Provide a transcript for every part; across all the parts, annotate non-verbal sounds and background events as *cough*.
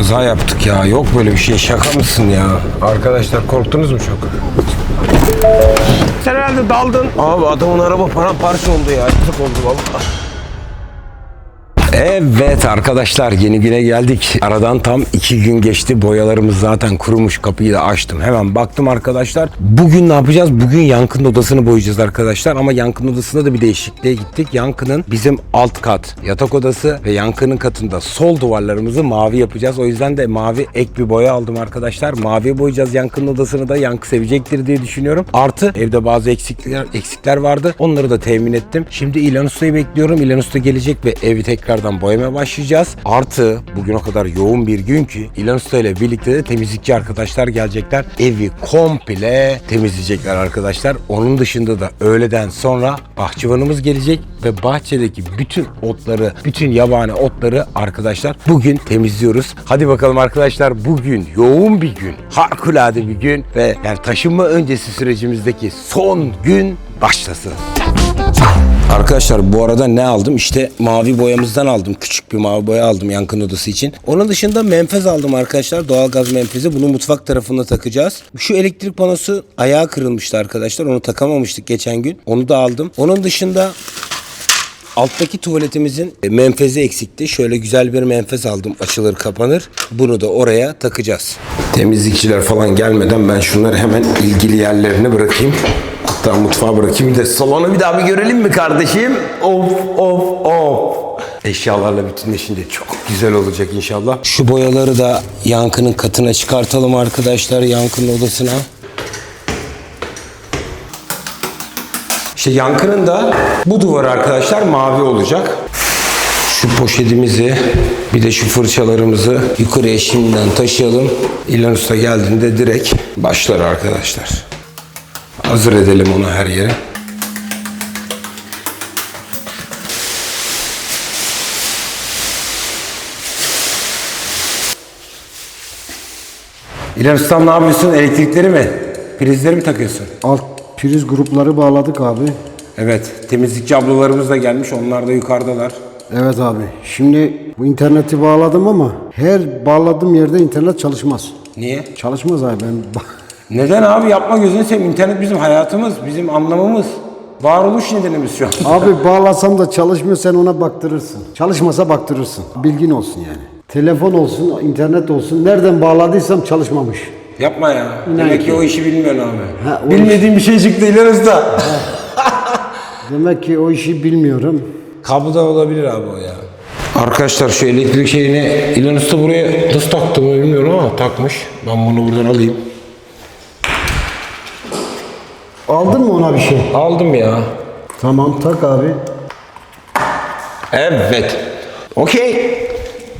Kaza yaptık ya. Yok böyle bir şey. Şaka mısın ya? Arkadaşlar korktunuz mu çok? Sen herhalde daldın. Abi adamın araba paramparça oldu ya. Yazık oldu vallahi. Evet arkadaşlar yeni güne geldik. Aradan tam iki gün geçti. Boyalarımız zaten kurumuş. Kapıyı da açtım. Hemen baktım arkadaşlar. Bugün ne yapacağız? Bugün Yankı'nın odasını boyayacağız arkadaşlar. Ama Yankı'nın odasında da bir değişikliğe gittik. Yankı'nın bizim alt kat yatak odası ve Yankı'nın katında sol duvarlarımızı mavi yapacağız. O yüzden de mavi ek bir boya aldım arkadaşlar. Maviye boyayacağız Yankı'nın odasını da. Yankı sevecektir diye düşünüyorum. Artı evde bazı eksiklikler eksikler vardı. Onları da temin ettim. Şimdi İlhan Usta'yı bekliyorum. İlhan Usta gelecek ve evi tekrardan boyamaya başlayacağız. Artı bugün o kadar yoğun bir gün ki İlhan Usta ile birlikte de temizlikçi arkadaşlar gelecekler. Evi komple temizleyecekler arkadaşlar. Onun dışında da öğleden sonra bahçıvanımız gelecek ve bahçedeki bütün otları, bütün yabani otları arkadaşlar bugün temizliyoruz. Hadi bakalım arkadaşlar bugün yoğun bir gün, harikulade bir gün ve yani taşınma öncesi sürecimizdeki son gün başlasın. Arkadaşlar bu arada ne aldım? İşte mavi boyamızdan aldım. Küçük bir mavi boya aldım yankın odası için. Onun dışında menfez aldım arkadaşlar. Doğalgaz menfezi. Bunu mutfak tarafına takacağız. Şu elektrik panosu ayağı kırılmıştı arkadaşlar. Onu takamamıştık geçen gün. Onu da aldım. Onun dışında Alttaki tuvaletimizin e, menfezi eksikti. Şöyle güzel bir menfez aldım. Açılır kapanır. Bunu da oraya takacağız. Temizlikçiler falan gelmeden ben şunları hemen ilgili yerlerine bırakayım. Hatta mutfağa bırakayım. De salonu bir daha bir görelim mi kardeşim? Of of of. Eşyalarla bütünleşince çok güzel olacak inşallah. Şu boyaları da Yankı'nın katına çıkartalım arkadaşlar. Yankı'nın odasına. İşte yankının da bu duvar arkadaşlar mavi olacak. Şu poşetimizi bir de şu fırçalarımızı yukarıya şimdiden taşıyalım. İlhan Usta geldiğinde direkt başlar arkadaşlar. Hazır edelim onu her yere. İlhan Usta ne yapıyorsun? Elektrikleri mi? Prizleri mi takıyorsun? Alt priz grupları bağladık abi. Evet, temizlikçi ablalarımız da gelmiş. Onlar da yukarıdalar. Evet abi. Şimdi bu interneti bağladım ama her bağladığım yerde internet çalışmaz. Niye? Çalışmaz abi ben. Neden abi yapma gözünü seveyim. İnternet bizim hayatımız, bizim anlamımız. Varoluş nedenimiz şu an. *laughs* abi bağlasam da çalışmıyor sen ona baktırırsın. Çalışmasa baktırırsın. Bilgin olsun yani. Telefon olsun, internet olsun. Nereden bağladıysam çalışmamış. Yapma ya. Demek ki o işi bilmiyorsun abi. Ha, o Bilmediğim bir şey çıktı usta. Demek ki o işi bilmiyorum. Kablo da olabilir abi o ya. Arkadaşlar şu elektrik şeyini İlhan Usta buraya nasıl taktı mı bilmiyorum ama takmış. Ben bunu buradan alayım. Aldın mı ona bir şey? Aldım ya. Tamam tak abi. Evet. Okey.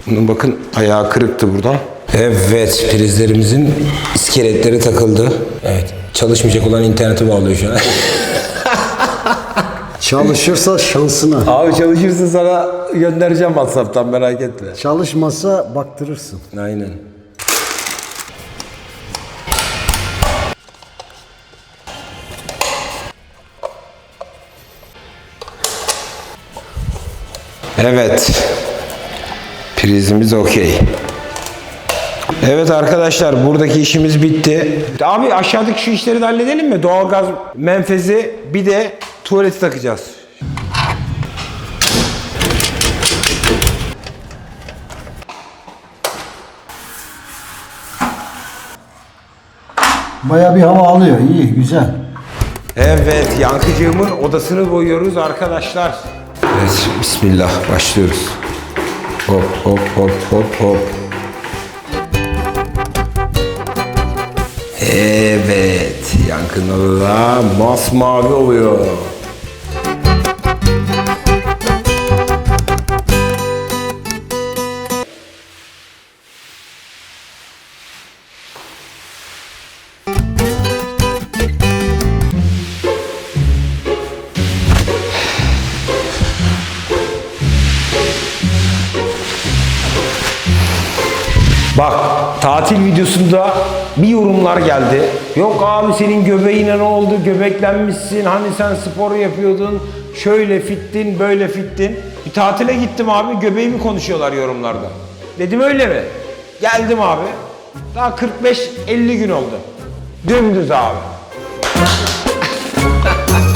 Bunun bakın ayağı kırıktı buradan. Evet prizlerimizin iskeletleri takıldı. Evet. Çalışmayacak olan internete bağlıyor şu an. *laughs* Çalışırsa şansına. Abi çalışırsın sana göndereceğim WhatsApp'tan merak etme. Çalışmasa baktırırsın. Aynen. Evet. Prizimiz okey. Evet arkadaşlar buradaki işimiz bitti. Abi aşağıdaki şu işleri de halledelim mi? Doğalgaz menfezi bir de tuvaleti takacağız. Baya bir hava alıyor. iyi güzel. Evet, Yankıcığımın odasını boyuyoruz arkadaşlar. Evet, bismillah başlıyoruz. Hop hop hop hop hop. Evet, Yankı'nın da masmavi oluyor. Videosunda bir yorumlar geldi. Yok abi senin göbeğine ne oldu? Göbeklenmişsin. Hani sen spor yapıyordun. Şöyle fittin, böyle fittin. Bir tatile gittim abi. Göbeğimi konuşuyorlar yorumlarda. Dedim öyle mi? Geldim abi. Daha 45-50 gün oldu. Dümdüz abi. *laughs*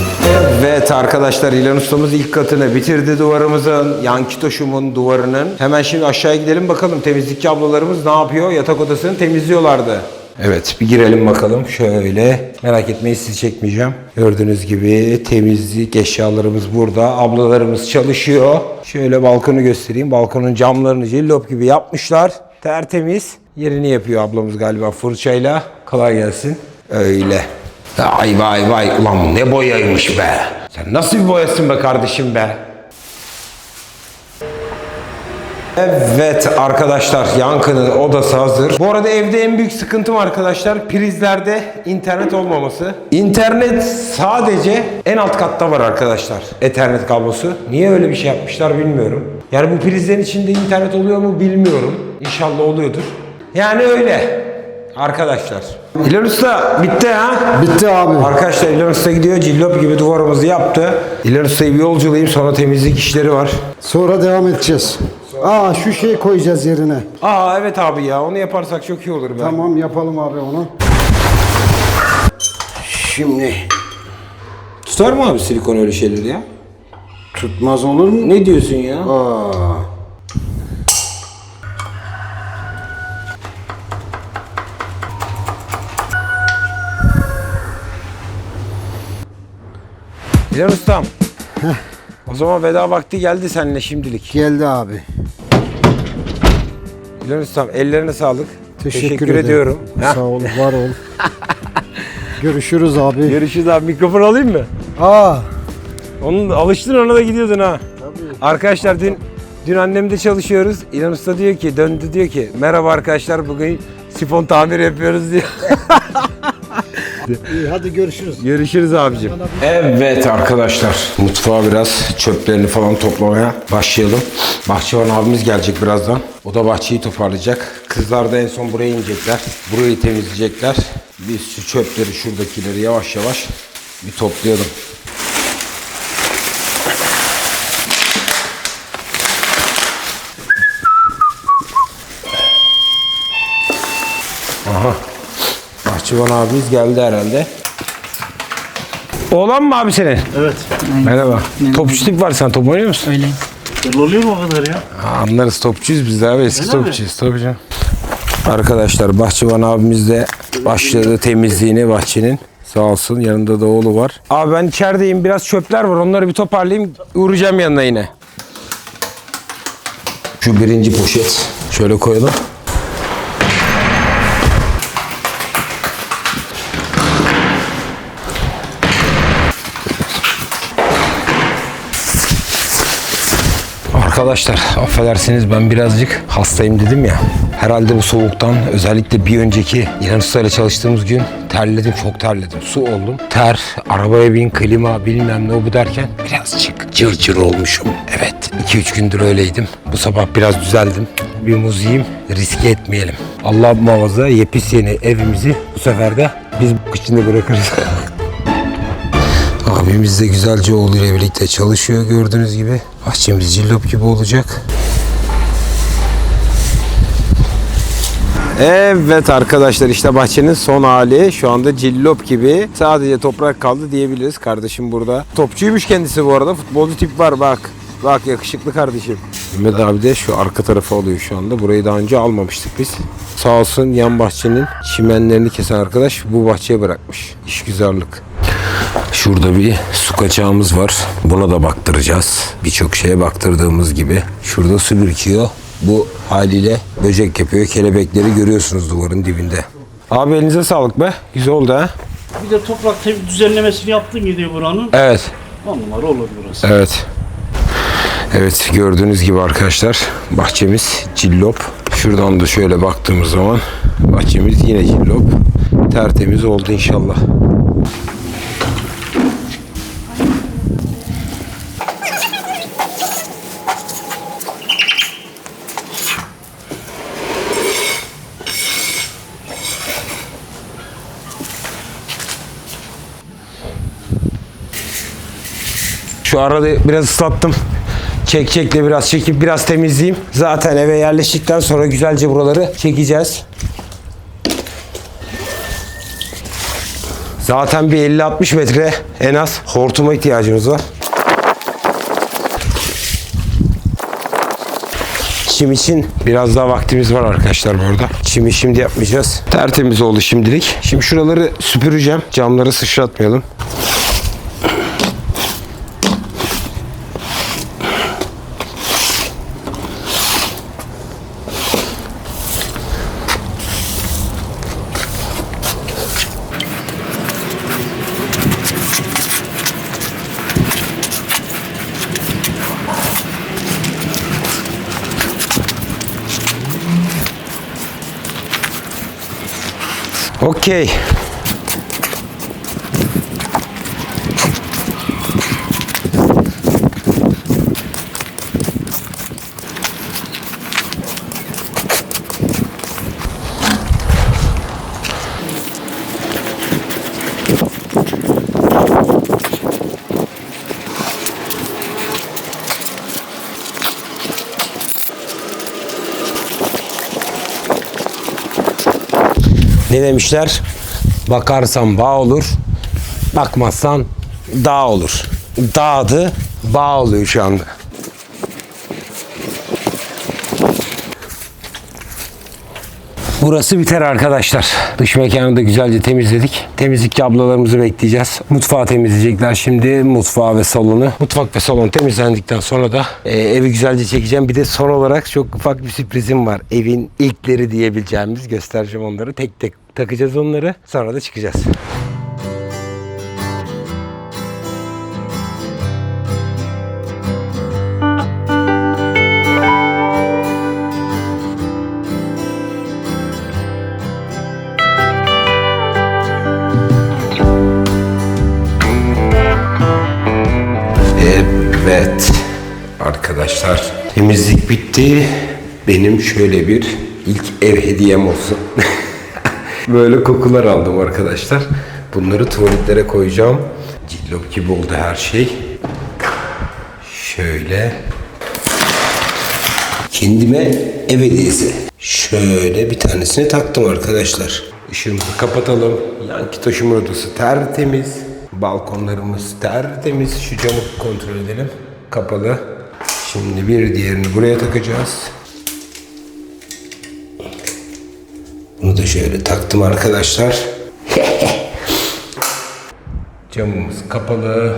Evet arkadaşlar İlhan ustamız ilk katını bitirdi duvarımızın, yan kitoşumun duvarının. Hemen şimdi aşağıya gidelim bakalım temizlikçi ablalarımız ne yapıyor? Yatak odasını temizliyorlardı. Evet bir girelim bakalım şöyle. Merak etmeyin sizi çekmeyeceğim. Gördüğünüz gibi temizlik eşyalarımız burada. Ablalarımız çalışıyor. Şöyle balkonu göstereyim. Balkonun camlarını cillop gibi yapmışlar. Tertemiz. Yerini yapıyor ablamız galiba fırçayla. Kolay gelsin. Öyle. Vay vay vay ulan ne boyaymış be. Sen nasıl bir boyasın be kardeşim be. Evet arkadaşlar Yankı'nın odası hazır. Bu arada evde en büyük sıkıntım arkadaşlar prizlerde internet olmaması. İnternet sadece en alt katta var arkadaşlar. Ethernet kablosu. Niye öyle bir şey yapmışlar bilmiyorum. Yani bu prizlerin içinde internet oluyor mu bilmiyorum. İnşallah oluyordur. Yani öyle. Arkadaşlar. İlhan Usta bitti ha? Bitti abi. Arkadaşlar İlhan Usta gidiyor cillop gibi duvarımızı yaptı. İlhan Usta'yı bir yolculayayım sonra temizlik işleri var. Sonra devam edeceğiz. Aa şu şeyi koyacağız yerine. Aa evet abi ya onu yaparsak çok iyi olur be. Tamam yapalım abi onu. Şimdi. Tutar mı abi silikon öyle şeyleri ya? Tutmaz olur mu? Ne diyorsun ya? Aa. İlhan Ustam. o zaman veda vakti geldi seninle şimdilik. Geldi abi. İlhan Ustam ellerine sağlık. Teşekkür, ederim. ediyorum. Sağ ol, var ol. Görüşürüz abi. Görüşürüz abi. Mikrofon alayım mı? Aa, Onun alıştın ona da gidiyordun ha. Arkadaşlar dün dün annemde çalışıyoruz. İlhan Usta diyor ki döndü diyor ki merhaba arkadaşlar bugün sifon tamir yapıyoruz diyor. *laughs* iyi, hadi görüşürüz. Görüşürüz abicim. Evet arkadaşlar mutfağa biraz çöplerini falan toplamaya başlayalım. Bahçıvan abimiz gelecek birazdan. O da bahçeyi toparlayacak. Kızlar da en son buraya inecekler. Burayı temizleyecekler. Biz şu çöpleri şuradakileri yavaş yavaş bir toplayalım. Aha. Bahçıvan abimiz geldi herhalde. Oğlan mı abi senin? Evet. Merhaba. Topçu tip var sen top oynuyor musun? Öyle. Oluyor mu o kadar ya? Anlarız topçuyuz biz de abi eski Öyle mi? topçuyuz tabii canım. Arkadaşlar Bahçıvan abimiz de başladı temizliğini bahçenin. Sağ olsun yanında da oğlu var. Abi ben içerideyim biraz çöpler var onları bir toparlayayım uğrayacağım yanına yine. Şu birinci poşet şöyle koyalım. Arkadaşlar affedersiniz ben birazcık hastayım dedim ya. Herhalde bu soğuktan özellikle bir önceki İlhan Usta ile çalıştığımız gün terledim çok terledim. Su oldum. Ter, arabaya bin, klima bilmem ne o bu derken birazcık cır cır olmuşum. Evet 2-3 gündür öyleydim. Bu sabah biraz düzeldim. Bir muz yiyeyim riske etmeyelim. Allah muhafaza yepis yeni evimizi bu sefer de biz içinde bırakırız. *laughs* Abimiz de güzelce oğluyla birlikte çalışıyor gördüğünüz gibi. Bahçemiz cillop gibi olacak. Evet arkadaşlar işte bahçenin son hali şu anda cillop gibi sadece toprak kaldı diyebiliriz kardeşim burada. Topçuymuş kendisi bu arada futbolcu tip var bak. Bak yakışıklı kardeşim. Mehmet abi de şu arka tarafı alıyor şu anda. Burayı daha önce almamıştık biz. Sağ olsun yan bahçenin çimenlerini kesen arkadaş bu bahçeye bırakmış. İşgüzarlık. Şurada bir su kaçağımız var. Buna da baktıracağız. Birçok şeye baktırdığımız gibi. Şurada su birikiyor. Bu haliyle böcek yapıyor. Kelebekleri görüyorsunuz duvarın dibinde. Abi elinize sağlık be. Güzel oldu ha. Bir de toprak tem- düzenlemesini yaptın gidiyor buranın. Evet. On numara olur burası. Evet. Evet gördüğünüz gibi arkadaşlar bahçemiz cillop. Şuradan da şöyle baktığımız zaman bahçemiz yine cillop. Tertemiz oldu inşallah. Şu arada biraz ıslattım. Çek çekle biraz çekip biraz temizleyeyim. Zaten eve yerleştikten sonra güzelce buraları çekeceğiz. Zaten bir 50-60 metre en az hortuma ihtiyacımız var. Çim için biraz daha vaktimiz var arkadaşlar burada. Çimi şimdi yapmayacağız. Tertemiz oldu şimdilik. Şimdi şuraları süpüreceğim. Camları sıçratmayalım. Okey. Ne demişler? Bakarsan bağ olur, bakmazsan dağ olur. Dağdı, bağ oluyor şu anda. Burası biter arkadaşlar. Dış mekanı da güzelce temizledik. Temizlikçi ablalarımızı bekleyeceğiz. Mutfağı temizleyecekler şimdi. Mutfağı ve salonu. Mutfak ve salon temizlendikten sonra da e, evi güzelce çekeceğim. Bir de son olarak çok ufak bir sürprizim var. Evin ilkleri diyebileceğimiz göstereceğim onları. Tek tek takacağız onları. Sonra da çıkacağız. Evet arkadaşlar temizlik bitti. Benim şöyle bir ilk ev hediyem olsun. *laughs* Böyle kokular aldım arkadaşlar. Bunları tuvaletlere koyacağım. Cillop gibi oldu her şey. Şöyle. Kendime ev hediyesi. Şöyle bir tanesini taktım arkadaşlar. Işığımızı kapatalım. Yan taşıma odası tertemiz. Balkonlarımız tertemiz. Şu camı kontrol edelim. Kapalı. Şimdi bir diğerini buraya takacağız. Bunu da şöyle taktım arkadaşlar. *laughs* Camımız kapalı.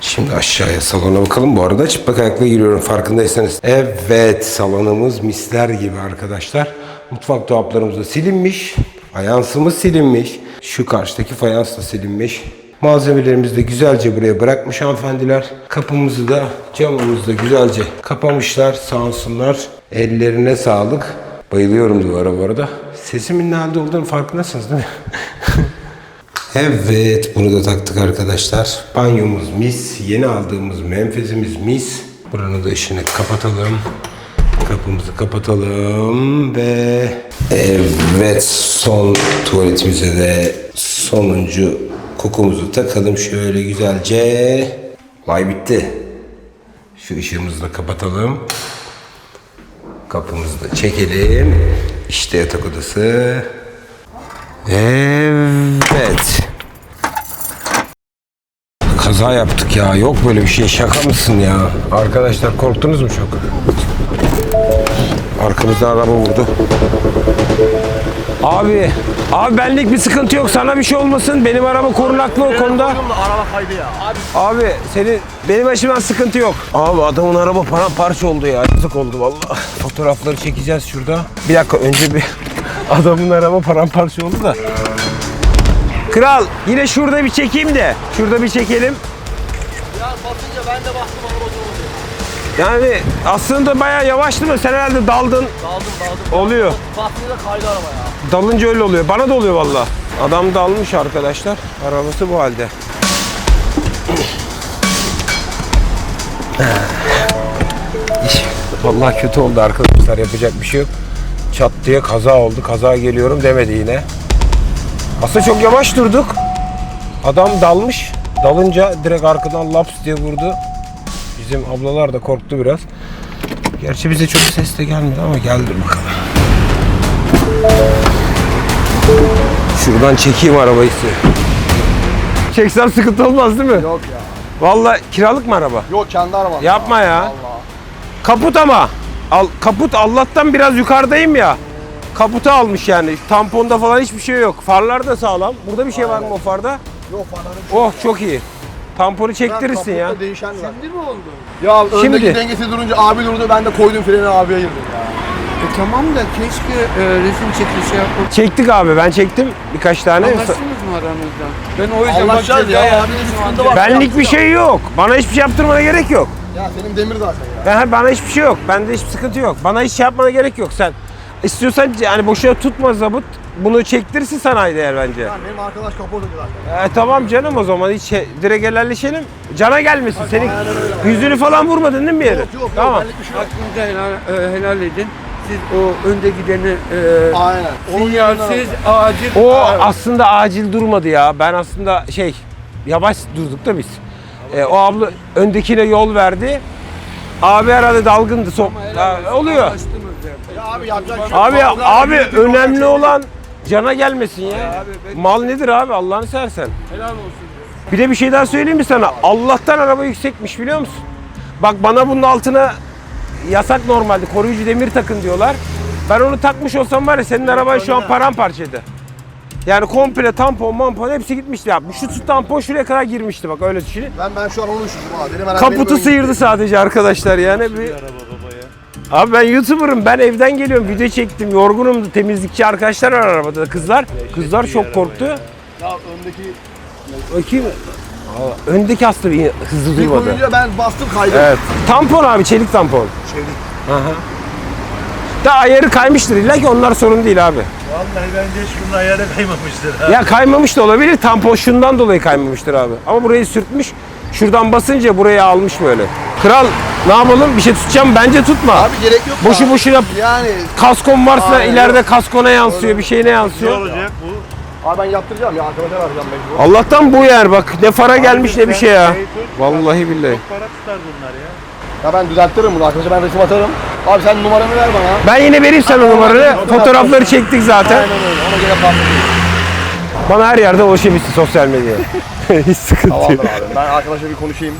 Şimdi aşağıya salona bakalım. Bu arada çıplak ayakla giriyorum farkındaysanız. Evet salonumuz misler gibi arkadaşlar. Mutfak dolaplarımız da silinmiş. Fayansımız silinmiş. Şu karşıdaki fayans da silinmiş. Malzemelerimizi de güzelce buraya bırakmış hanımefendiler. Kapımızı da camımızı da güzelce kapamışlar. Sağ olsunlar. Ellerine sağlık. Bayılıyorum duvara bu arada. Sesimin ne halde olduğunu farkındasınız değil mi? *laughs* Evet, bunu da taktık arkadaşlar. Banyomuz mis, yeni aldığımız menfezimiz mis. Buranın da ışığını kapatalım. Kapımızı kapatalım ve evet son tuvaletimize de sonuncu kokumuzu takalım şöyle güzelce. Vay bitti. Şu ışığımızı da kapatalım. Kapımızı da çekelim. İşte yatak odası. Evet. Kaza yaptık ya. Yok böyle bir şey. Şaka mısın ya? Arkadaşlar korktunuz mu çok? Arkamızda araba vurdu. Abi, abi benlik bir sıkıntı yok. Sana bir şey olmasın. Benim araba korunaklı o konuda. Araba kaydı ya. Abi Abi senin benim başımdan sıkıntı yok. Abi adamın araba paramparça oldu ya. Yazık oldu vallahi. Fotoğrafları çekeceğiz şurada. Bir dakika önce bir *laughs* adamın araba paramparça oldu da. Kral yine şurada bir çekeyim de. Şurada bir çekelim. ya basınca ben de baktım araba. Yani aslında bayağı yavaştı mı? Sen herhalde daldın. Daldım daldım. Oluyor. Basınca kaydı araba ya. Dalınca öyle oluyor. Bana da oluyor valla. Adam dalmış arkadaşlar. Arabası bu halde. İş Vallahi kötü oldu arkadaşlar. Yapacak bir şey yok. Çat diye kaza oldu. Kaza geliyorum demedi yine. Aslında çok yavaş durduk. Adam dalmış. Dalınca direkt arkadan laps diye vurdu. Bizim ablalar da korktu biraz. Gerçi bize çok ses de gelmedi ama geldi bakalım. Şuradan çekeyim arabayı size. Çeksem sıkıntı olmaz değil mi? Yok ya. Vallahi kiralık mı araba? Yok kendi arabam. Yapma ya. Allah. Kaput ama. Al, kaput Allah'tan biraz yukarıdayım ya. Kaputu almış yani. Tamponda falan hiçbir şey yok. Farlar da sağlam. Burada bir şey var mı o farda? Yok fanarım. Oh çok iyi. Tamponu çektirirsin ya. Değişen Şimdi mi oldu? Ya Şimdi. öndeki dengesiz durunca abi durdu ben de koydum freni abiye girdim ya. E tamam da keşke e, resim çekilişi yapıp Çektik abi ben çektim birkaç tane. anlaştınız mı aranızda? Ben o yüzden bak Anlaşacağız ya abinin şu sıkıntı var. Benlik bir şey yok. Bana hiçbir şey yaptırmana gerek yok. Ya senin demir zaten ya. Ben, bana hiçbir şey yok. Bende hiçbir sıkıntı yok. Bana hiç şey yapmana gerek yok. Sen istiyorsan yani boşuna tutma zabıt. Bunu çektirsin sanayi değer bence. Ya benim arkadaş kapotu zaten. E, tamam canım o zaman hiç şey, direkt helalleşelim. Cana gelmesin. Senin yüzünü falan vurmadın değil mi bir yere? Yok yok Tamam. yok benlik bir şey yok. Hakkınızı helal, e, helal edin. Siz o önde gideni e, Aynen. Onun sinyalsiz acil O aslında acil durmadı ya. Ben aslında şey yavaş durduk da biz. E, o abla öndekine yol verdi. Abi herhalde dalgındı. So ama helal olsun, Ha, oluyor. Ya abi yapacak şey yok. Abi Kavga abi edip önemli olan cana gelmesin ya. Mal nedir abi Allah'ını seversen. Helal olsun. Bir de bir şey daha söyleyeyim mi sana? Allah'tan araba yüksekmiş biliyor musun? Bak bana bunun altına yasak normalde koruyucu demir takın diyorlar. Ben onu takmış olsam var ya senin araban şu an paramparçaydı. Yani komple tampon mampon hepsi gitmişti ya. Şu su tampon şuraya kadar girmişti bak öyle düşünün. Ben ben şu an onu düşündüm herhalde benim Kaputu önüm- sıyırdı sadece arkadaşlar yani. Bir... Abi ben YouTuber'ım. Ben evden geliyorum. Video çektim. Yorgunum. Temizlikçi arkadaşlar var arabada. Kızlar. Kızlar çok korktu. Ya öndeki Bakayım. Aa, Öndeki aslında bir hızlı bir durmadı. koyunca ben bastım kaydım. Evet. Tampon abi çelik tampon. Çelik. Aha. Da ayarı kaymıştır illa ki onlar sorun değil abi. Vallahi bence şunun ayarı kaymamıştır ha. Ya kaymamış da olabilir. Tampon şundan dolayı kaymamıştır abi. Ama burayı sürtmüş. Şuradan basınca buraya almış böyle. Kral ne yapalım? Bir şey tutacağım. Bence tutma. Abi gerek yok. Boşu ya. boşuna Yani kaskon varsa Aynen. ileride kaskona yansıyor. Bir şeyine Ne yansıyor. olacak bu? abi ben yaptıracağım ya arkadaşa vereceğim mecbur. Allah'tan bu yer bak. Ne fara gelmiş ne bir şey ya. Şey tut, Vallahi billahi. Çok para tutar bunlar ya. Ya ben düzeltirim bunu arkadaşa ben resim atarım. Abi sen numaranı ver bana. Ben yine vereyim sana numaranı. Fotoğrafları çektik zaten. Aynen öyle. Ona göre patlatayım. Bana her yerde ulaşabilirsin sosyal medyaya. *laughs* *laughs* Hiç sıkıntı Tamamdır yok. abi. Ben arkadaşa bir konuşayım.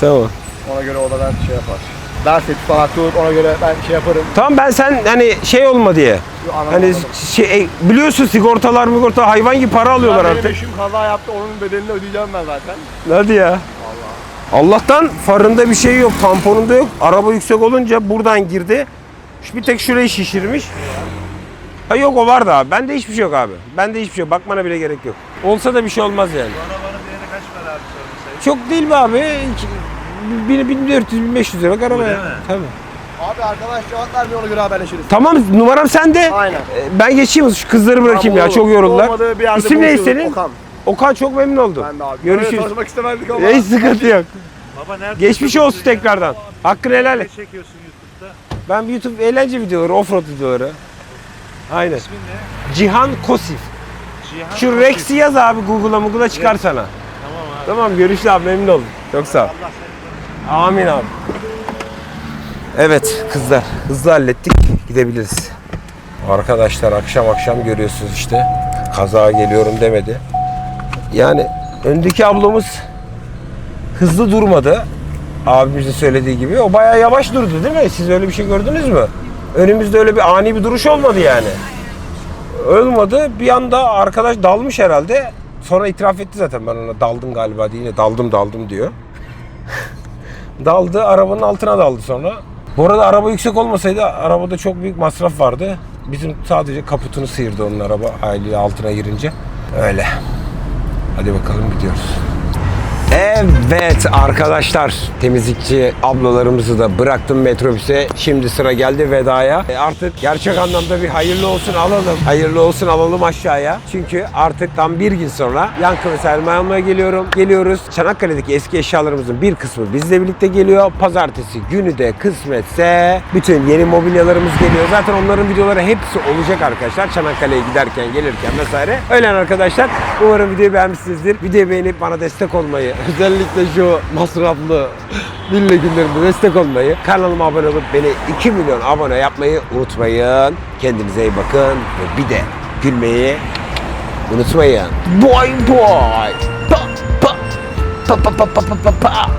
Tamam. Ona göre o da ben şey yapar. Derse tut bana tut ona göre ben şey yaparım. Tamam ben sen hani şey olma diye. Anladım, Hani anladım. şey, e, biliyorsun sigortalar migorta hayvan gibi para alıyorlar Benim artık. eşim kaza yaptı onun bedelini ödeyeceğim ben zaten. Hadi ya. Allah'tan farında bir şey yok, tamponunda yok. Araba yüksek olunca buradan girdi. Bir tek şurayı şişirmiş. Ha yok o vardı abi. Bende hiçbir şey yok abi. Bende hiçbir şey yok. Bakmana bile gerek yok. Olsa da bir şey olmaz yani. Bu arabanın değeri kaç para abi Çok değil mi abi? 1400-1500 lira araba değil ya. mi? Tabii. Abi arkadaş cevap vermiyor ona göre haberleşiriz. Tamam numaram sende. Aynen. Ee, Ben geçeyim şu kızları bırakayım ya. Tamam, Çok olur. yoruldular. Olmadı bir yerde İsim ne buluşuruz. senin? Okan. Okan çok memnun oldum. Ben de abi. Görüşürüz. Öyle tanışmak istemezdik ama. Hiç sıkıntı yok. Baba nerede? Geçmiş olsun tekrardan. Hakkını helal Ne et. çekiyorsun YouTube'da? Ben YouTube eğlence videoları, offroad videoları. Aynen. İsmin ne? Cihan Kosif. Cihan Şu. Rex'i yaz abi Google'a Google'a çıkar sana. Tamam abi. Tamam görüşürüz abi memnun oldum. Çok sağ ol. Amin abi. Evet kızlar hızlı hallettik gidebiliriz. Arkadaşlar akşam akşam görüyorsunuz işte. Kaza geliyorum demedi. Yani öndeki ablamız hızlı durmadı. Abimizin söylediği gibi. O bayağı yavaş durdu değil mi? Siz öyle bir şey gördünüz mü? Önümüzde öyle bir ani bir duruş olmadı yani. Olmadı. Bir anda arkadaş dalmış herhalde. Sonra itiraf etti zaten ben ona daldım galiba diye. Yine daldım daldım diyor. *laughs* daldı. Arabanın altına daldı sonra. Bu arada araba yüksek olmasaydı arabada çok büyük masraf vardı. Bizim sadece kaputunu sıyırdı onun araba haliyle altına girince. Öyle. Hadi bakalım gidiyoruz. Evet arkadaşlar temizlikçi ablalarımızı da bıraktım metrobüse. Şimdi sıra geldi vedaya. E, Artık gerçek anlamda bir hayırlı olsun alalım. Hayırlı olsun alalım aşağıya. Çünkü artık tam bir gün sonra yankı ve sermaye geliyorum. Geliyoruz. Çanakkale'deki eski eşyalarımızın bir kısmı bizle birlikte geliyor. Pazartesi günü de kısmetse bütün yeni mobilyalarımız geliyor. Zaten onların videoları hepsi olacak arkadaşlar. Çanakkale'ye giderken gelirken vesaire. Öyle arkadaşlar. Umarım videoyu beğenmişsinizdir. Videoyu beğenip bana destek olmayı Özellikle şu masraflı villa günlerinde destek olmayı, kanalıma abone olup beni 2 milyon abone yapmayı unutmayın. Kendinize iyi bakın ve bir de gülmeyi unutmayın. Boy boy. Pa pa pa pa pa pa pa pa.